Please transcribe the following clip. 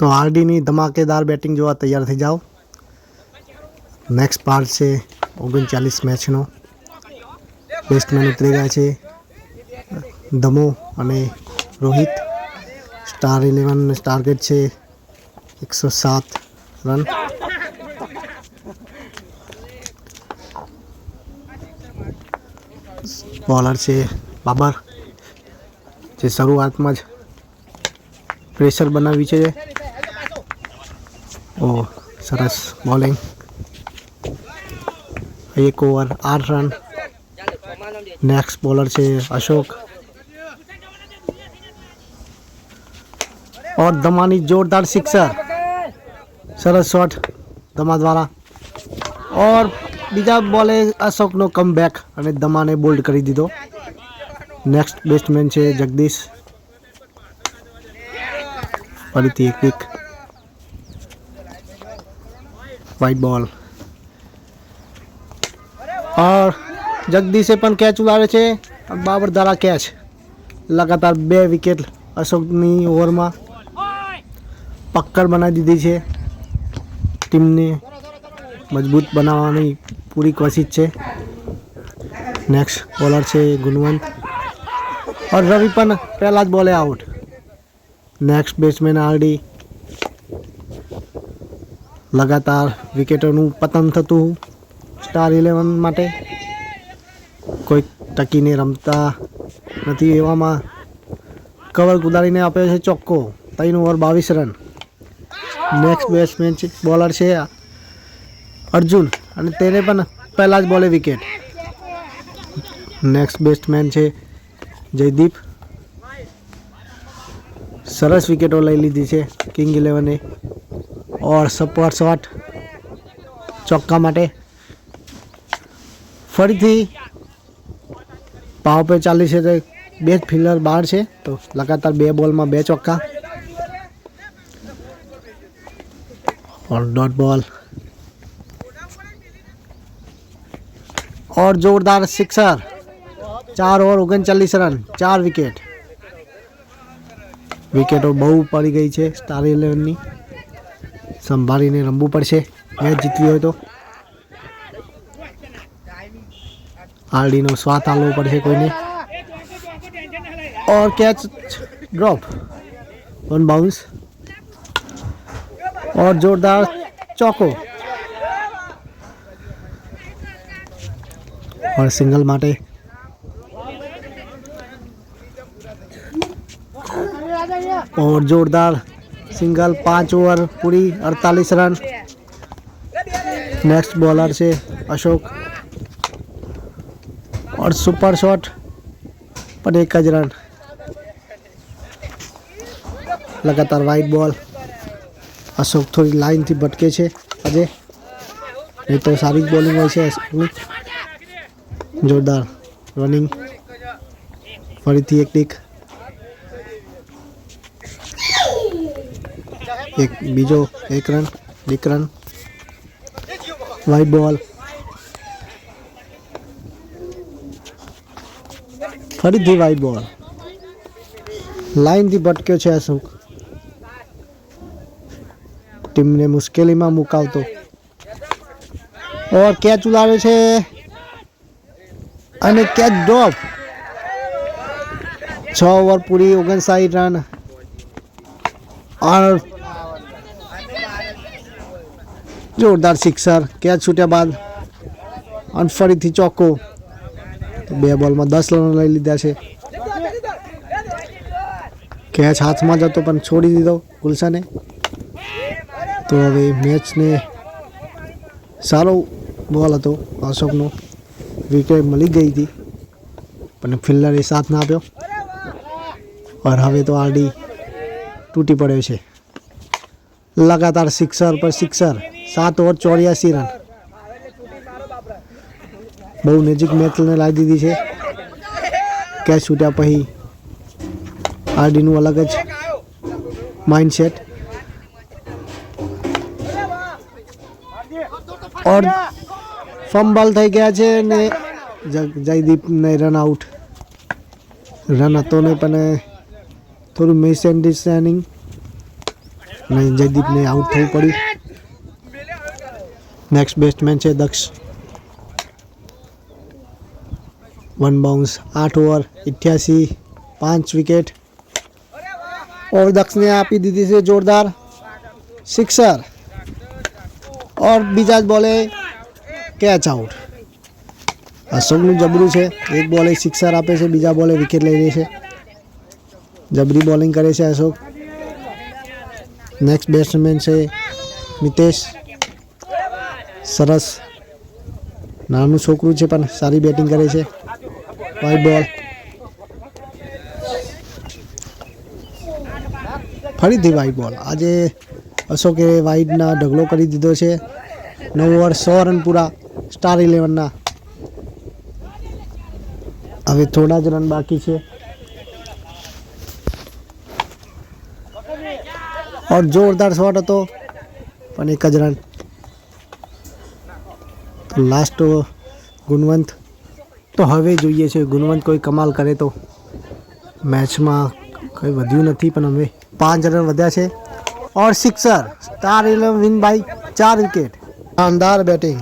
તો આરડીની ધમાકેદાર બેટિંગ જોવા તૈયાર થઈ જાઓ. નેક્સ્ટ પાર્ટ છે ઓગણચાલીસ મેચનો. બેસ્ટમેન ઉતરી ગયા છે ધમો અને રોહિત. સ્ટાર ઇલેવન ટાર્ગેટ છે એકસો સાત રન બોલર છે બાબર. જે શરૂઆતમાં જ પ્રેશર બનાવ્યું છે. ઓ સરસ. બોલિંગ એક ઓવર આઠ રન નેક્સ્ટ બોલર છે અશોક. और દમાની જોરદાર સિક્સર સરસ શોટ દમા દ્વારા. ઓર બીજા બોલે અશોકનો કમબેક અને દમાને બોલ્ડ કરી દીધો. નેક્સ્ટ બેસ્ટમેન છે જગદીશ. ફરીથી એક વિક વ્હાઇટ બોલ ઓર જગદીશે પણ કેચ ઉડાવે છે બાબરદારા કેચ લગાતાર બે વિકેટ અશોકની ઓવરમાં પક્કડ બનાવી દીધી છે ટીમને મજબૂત બનાવવાની પૂરી કોશિશ છે નેક્સ્ટ બોલર છે ગુણવંત ઓર રવિ પણ પહેલા જ બોલે આઉટ નેક્સ્ટ બેટ્સમેન આરડી લગાતાર વિકેટોનું પતન થતું સ્ટાર ઇલેવન માટે કોઈ ટકીને રમતા નથી એવામાં કવર કુદાડીને આપ્યો છે ચોક્કો. ત્રણ ઓવર બાવીસ રન. નેક્સ્ટ બેટ્સમેન બોલર છે અર્જુન. અને તેને પણ પહેલાં જ બોલે વિકેટ નેક્સ્ટ બેટ્સમેન છે જયદીપ. સરસ વિકેટો લઈ લીધી છે કિંગ ઇલેવને ઓર સપોર્ટ શોટ ચોક્કા માટે ફરીથી પાવ પે ચાલી છે તો બે જ ફિલ્ડર બહાર છે તો લગાતાર બે બોલમાં બે ચોક્કા और डॉट बॉल और जोरदार सिक्सर ચાર ઓવર ઓગણચાલીસ રન ચાર વિકેટ વિકેટો બહુ પડી ગઈ છે સ્ટાર ઇલેવનની સંભાળીને રમવું પડશે. મેચ જીતવી હોય તો. આરડીનો સ્વાદ આલવો પડશે કોઈને. ઓર કેચ ડ્રોપ વન બાઉન્સ ઓર જોરદાર ચોકો. ઓર સિંગલ માટે. ઓર જોરદાર सिंगल पाँच ओवर पूरी अड़तालीस रन नेक्स्ट बॉलर से अशोक और सुपर शॉट पर एक જ રન લગાતાર વાઇટ બોલ અશોક થોડી લાઇનથી ભટકે છે આજે નહીં તો સારી જ બોલિંગ હોય છે અશોકની જોરદાર રનિંગ ફરીથી એક ટીક એક બીજો એક રન એક રન વાઇટ બોલ. ફરીથી વાઇટ બોલ. લાઇનથી ભટક્યો છે અશોક. ટીમને મુશ્કેલીમાં મુકાવતો. ઓર કેચ ઉલાવે છે? અને કેચ ડ્રોપ છ ઓવર પૂરી ઓગણસાઠ રન. ઓર જોરદાર સિક્સર, કેચ છૂટ્યા બાદ અને ફરીથી ચોખ્ખો બે બોલમાં દસ રન લઈ લીધા છે. કેચ હાથમાં જતો પણ છોડી દીધો ગુલશને તો હવે મેચને સારો બોલ હતો, અશોકનો. વિકેટ મળી ગઈ હતી, પણ ફિલ્ડરે સાથ ના આપ્યો. પણ હવે તો આરડી તૂટી પડ્યો છે. લગાતાર સિક્સર પર સિક્સર. સાત ઓવર ચોર્યાસી રન. બહુ નજીક મેચને લાવી દીધી છે. કેચ છૂટ્યા પછી આરડીનું અલગ જ માઇન્ડસેટ ઓર ફંબલ થઈ ગયા છે ને જયદીપને રન આઉટ રન હતો ને પણ થોડું મિસઅન્ડરસ્ટેન્ડિંગ ને જયદીપને આઉટ થવું પડ્યું નેક્સ્ટ બેસ્ટમેન છે દક્ષ વન બાઉન્સ આઠ ઓવર અઠ્યાસી પાંચ વિકેટ और દક્ષને આપી દીધી છે જોરદાર સિક્સર और બીજા જ બોલે કેચ આઉટ અશોકનું જબરું છે એક બોલે સિક્સર આપે છે બીજા બોલે વિકેટ લઈ લે છે જબરી બોલિંગ કરે છે અશોક નેક્સ્ટ બેટ્સમેન છે મિતેશ સરસ. નાનું છોકરું છે પણ સારી બેટિંગ કરે છે. વાઇટ બોલ ફરીથી વાઇટ બોલ આજે અશોકે વાઇટના ઢગલો કરી દીધો છે. નવ ઓવર સો રન પૂરા સ્ટાર ઇલેવનના હવે થોડા જ રન બાકી છે. ઓર જોરદાર શોટ હતો, પણ એક જ રન લાસ્ટ ગુણવંત. તો હવે જોઈએ છે, ગુણવંત કોઈ કમાલ કરે તો મેચમાં કંઈ વધ્યું નથી, પણ હવે પાંચ રન વધ્યા છે. ઓર sixer star eleven win by ચાર વિકેટ શાનદાર બેટિંગ